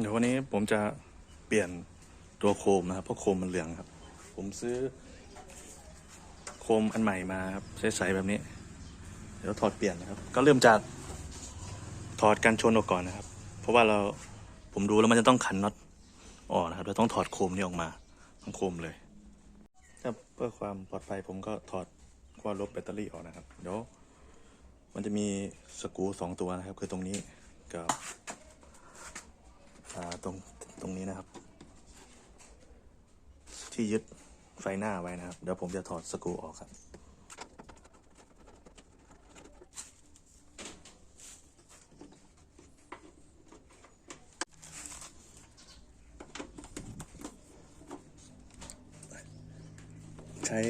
เดี๋ยววันนี้ผมจะเปลี่ยนตัวโคมนะครับเพราะโคมมันเหลืองครับ ผมซื้อ โคมอันใหม่มาครับใสๆแบบนี้ เดี๋ยวถอดเปลี่ยนนะครับ ก็เริ่มจากถอดกันชนออกก่อนนะครับ เพราะว่าเราผมดูแล้วมันจะต้องขันน็อตออกนะครับเราต้องถอดโคมนี้ออกมาทั้งโคมเลยเพื่อความปลอดภัยผมก็ถอดขั้วลบแบตเตอรี่ออกนะครับเดี๋ยวมันจะมีสกรูสองตัวนะครับ คือตรงนี้กับ ตรงตรงนี้นะครับ ที่ยึดไฟหน้าไว้นะครับ เดี๋ยวผมจะถอดสกรูออกครับใช้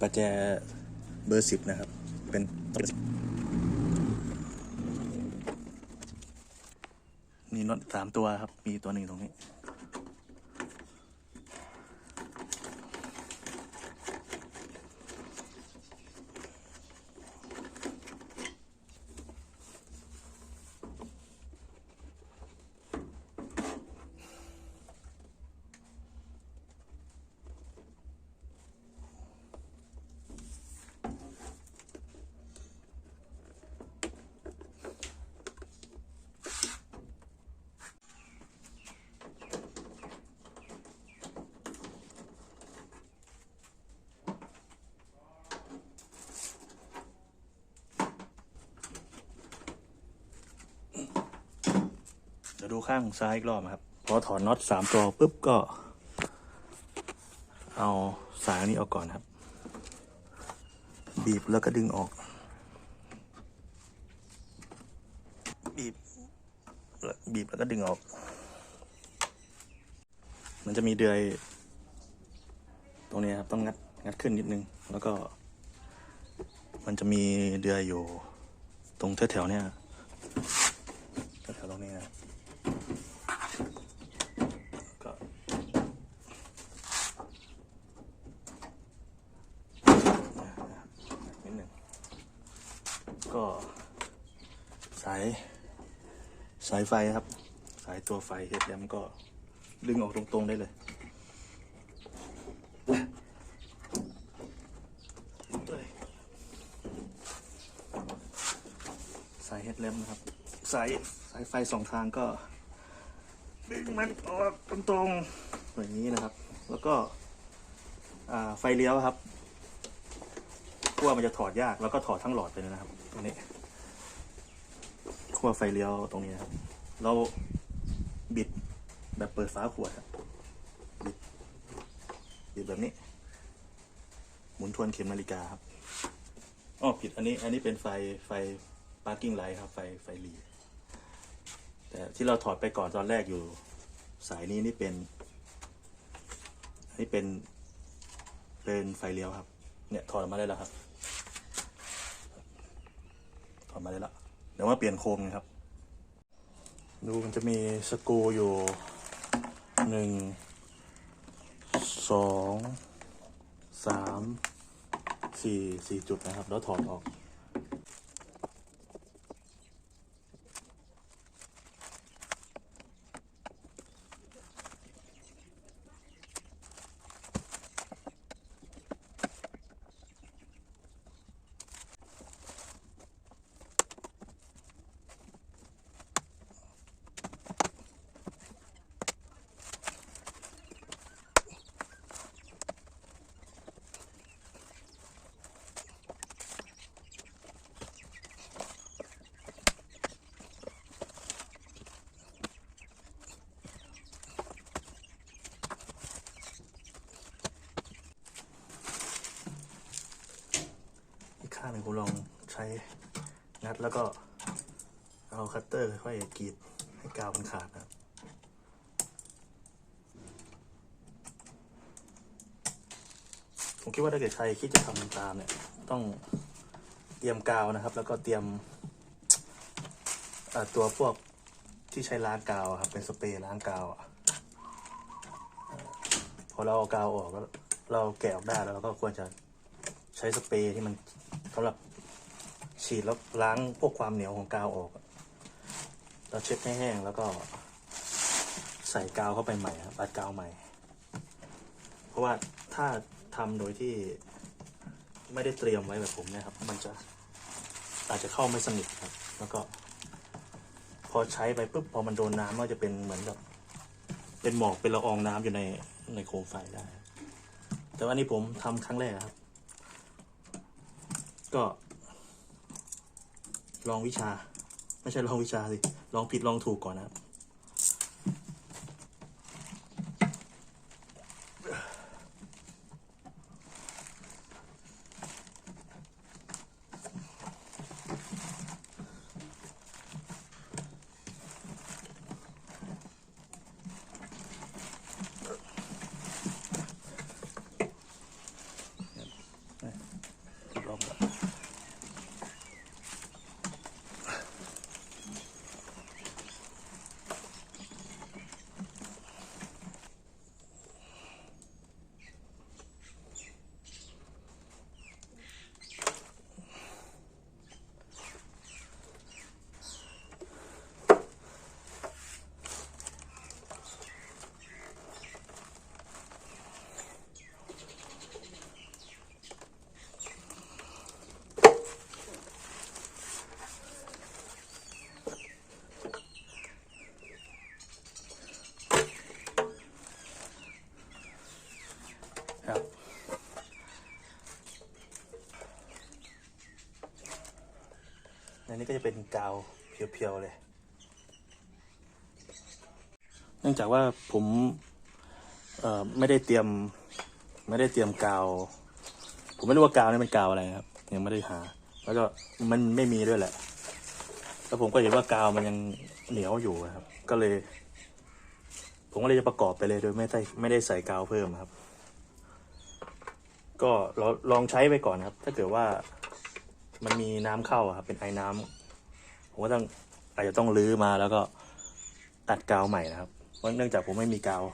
ประแจเบอร์สิบนะครับ เป็นนี่ น็อตสามตัวครับ มีตัวหนึ่งตรงนี้ ดูข้างซ้ายอีกรอบครับ พอถอนน็อตสามตัวปุ๊บก็ เอาสายนี้ออกก่อนครับ บีบแล้วก็ดึงออก บีบแล้วบีบแล้วก็ดึงออก มันจะมีเดือย ตรงนี้ครับต้องงัดงัดขึ้นนิดนึง แล้วก็ มันจะมีเดือยอยู่ตรงแถวๆเนี้ยแถวๆตรงนี้นะ ก็นิดหนึ่งก็สายสายไฟครับ สายตัวไฟเฮดแลมก็ดึงออกตรงๆได้เลยสายเฮดแลมนะครับ สายสายไฟสองทางก็ ดึงมันออกตรงๆอย่างนี้นะครับ แล้วก็ไฟเลี้ยวครับขั้วมันจะถอดยากแล้วก็ถอดทั้งหลอดไปเลยนะครับตรงนี้ ขั้วไฟเลี้ยวตรงนี้ครับเราบิดแบบเปิดฝาขวดครับบิดบิดแบบนี้ หมุนทวนเข็มนาฬิกาครับอ๋อผิดอันนี้ อันนี้เป็นไฟไฟปาร์กิ้งไลท์ครับไฟไฟหลีแต่ที่เราถอดไปก่อนตอนแรกอยู่ สายนี้นี่เป็นนี่เป็นเป็นไฟเลี้ยวครับ เนี่ยถอดมาได้แล้วครับ ถอดมาได้แล้ว ดี๋ยวมาเปลี่ยนโคมนะครับ ดูมันจะมีสกรูอยู่หนึ่งสองสามสี่สี่จุดนะครับ แล้วถอดออก อีกข้างหนึ่งผมลองใช้งัด แล้วก็เอาคัตเตอร์ค่อยๆกรีดให้กาวมันขาดนะครับผมคิดว่าถ้าเกิดใครคิดจะทำตามเนี่ย ต้องเตรียมกาวนะครับ แล้วก็เตรียมตัวพวกที่ใช้ล้างกาวครับ เป็นสเปรย์ล้างกาวพอเราเอากาวออกแล้วเราแกะออกได้แล้วเราก็ควรจะใช้สเปรย์ที่มันสำหรับ ฉีดแล้วล้างพวกความเหนียวของกาวออกอะเราเช็ดให้แห้งแล้วก็ ใส่กาวเข้าไปใหม่ครับอัดกาวใหม่ เพราะว่าถ้าทำโดยที่ไม่ได้เตรียมไว้แบบผมเนะครับ มันจะอาจจะเข้าไม่สนิทครับ แล้วก็ พอใช้ไปปุ๊บพอมันโดนน้ำก็จะเป็นเหมือนกับเป็นหมอกเป็นละอองน้ำอยู่ในในโคมไฟได้ แต่ว่านี่ผมทำครั้งแรกครับ ก็ ลองวิชา ไม่ใช่ลองวิชาสิ ลองผิดลองถูกก่อนนะครับ อันนี้ก็จะเป็นกาวเพียวๆเลย เนื่องจากว่าผมไม่ได้เตรียมไม่ได้เตรียมกาว ผมไม่รู้ว่ากาวนี่เป็นกาวอะไรครับ ยังไม่ได้หา แล้วก็มันไม่มีด้วยแหละ แล้วผมก็เห็นว่ากาวมันยังเหนียวอยู่ครับ ก็เลย ผมก็เลยจะประกอบไปเลยโดยไม่ได้ไม่ได้ใส่กาวเพิ่มครับ ก็ลองใช้ไปก่อนครับ ถ้าเกิดว่า มันมีน้ำเข้าครับเป็นไอ้น้ำผมก็ต้องอาจจะต้องรื้อมาแล้วก็ตัดกาวใหม่นะครับเพราะเนื่องจากผมไม่มีกาว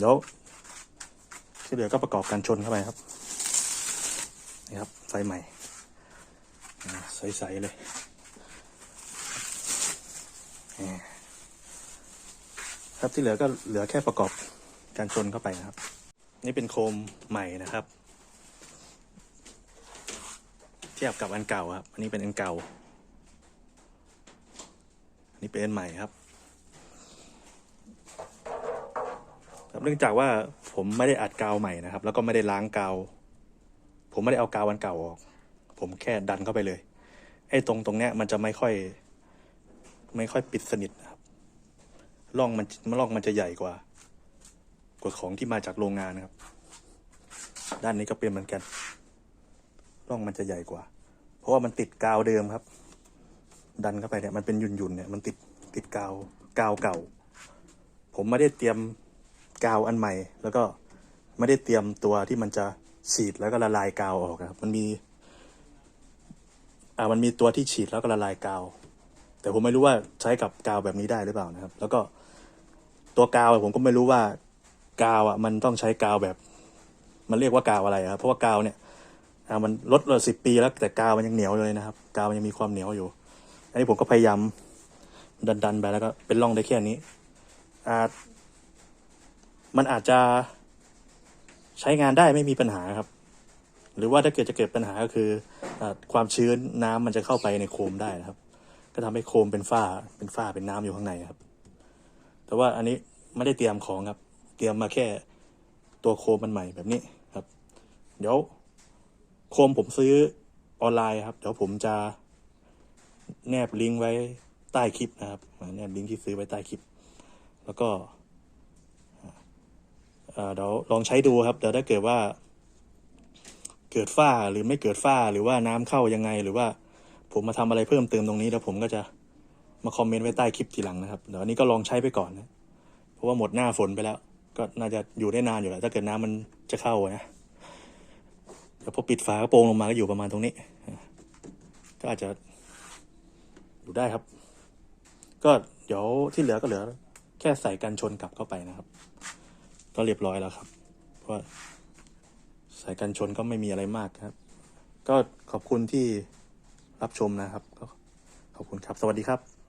เดี๋ยวที่เหลือก็ประกอบการชนเข้าไปครับนี่ครับไฟใหม่ใสๆเลยครับที่เหลือก็เหลือแค่ประกอบการชนเข้าไปนะครับ นี่เป็นโคมใหม่นะครับ เทียบกับอันเก่าครับ อันนี้เป็นอันเก่า อันนี้เป็นอันใหม่ครับ ครับเนื่องจากว่าผมไม่ได้อัดกาวใหม่นะครับ แล้วก็ไม่ได้ล้างกาว ผมไม่ได้เอากาววันเก่าออก ผมแค่ดันเข้าไปเลย ไอ้ตรงตรงเนี้ยมันจะไม่ค่อย ไม่ค่อยปิดสนิทนะครับร่องมันร่องมันจะใหญ่กว่า กว่าของที่มาจากโรงงานนะครับ ด้านนี้ก็เป็นเหมือนกัน ร่องมันจะใหญ่กว่า เพราะว่ามันติดกาวเดิมครับ ดันเข้าไปเนี่ยมันเป็นหยุ่นๆเนี่ยมันติดติดกาวกาวเก่า ผมไม่ได้เตรียม กาวอันใหม่ แล้วก็ไม่ได้เตรียมตัวที่มันจะฉีดแล้วก็ละลายกาวออกครับ มันมี อ่ามันมีตัวที่ฉีดแล้วก็ละลายกาว แต่ผมไม่รู้ว่าใช้กับกาวแบบนี้ได้หรือเปล่านะครับ แล้วก็ตัวกาวผมก็ไม่รู้ว่ากาวอะมันต้องใช้กาวแบบ มันเรียกว่ากาวอะไรครับเพราะว่ากาวเนี่ยอ่ามันลดเราสิบปีแล้วแต่กาวมันยังเหนียวเลยนะครับ กาวมันยังมีความเหนียวอยู่ อันนี้ผมก็พยายามดันๆไปแล้วก็เป็นร่องได้แค่นี้อ่า มันอาจจะใช้งานได้ไม่มีปัญหาครับ หรือว่าถ้าเกิดจะเกิดปัญหาก็คืออความชื้นน้ำมันจะเข้าไปในโคมได้นะครับ ก็ทำให้โคมเป็นฝ้าเป็นฝ้าเป็นน้ำอยู่ข้างในครับ แต่ว่าอันนี้ไม่ได้เตรียมของครับ เตรียมมาแค่ตัวโคมมันใหม่แบบนี้ครับ เดี๋ยวโคมผมซื้อออนไลน์ครับ เดี๋ยวผมจะแนบลิงก์ไว้ใต้คลิปนะครับแนบลิงก์ที่ซื้อไว้ใต้คลิป แล้วก็ เดี๋ยวลองใช้ดูครับเดี๋ยวถ้าเกิดว่า เกิดฝ้าหรือไม่เกิดฝ้าหรือว่าน้ำเข้ายังไง หรือว่าผมมาทำอะไรเพิ่มเติมตรงนี้แล้วผมก็จะมาคอมเมนต์ไว้ใต้คลิปทีหลังนะครับเดี๋ยวอันนี้ก็ลองใช้ไปก่อนนะเพราะว่าหมดหน้าฝนไปแล้ว ก็น่าจะอยู่ได้นานอยู่แหละถ้าเกิดน้ำมันจะเข้านะเดี๋ยวพอปิดฝากระโปรงลงมาก็อยู่ประมาณตรงนี้ ก็อาจจะอยู่ได้ครับ ก็เดี๋ยวที่เหลือก็เหลือ แค่ใส่กันชนกลับเข้าไปนะครับ ก็เรียบร้อยแล้วครับ เพราะสายกันชนก็ไม่มีอะไรมากครับ ก็ขอบคุณที่รับชมนะครับ ก็ขอบคุณครับ สวัสดีครับ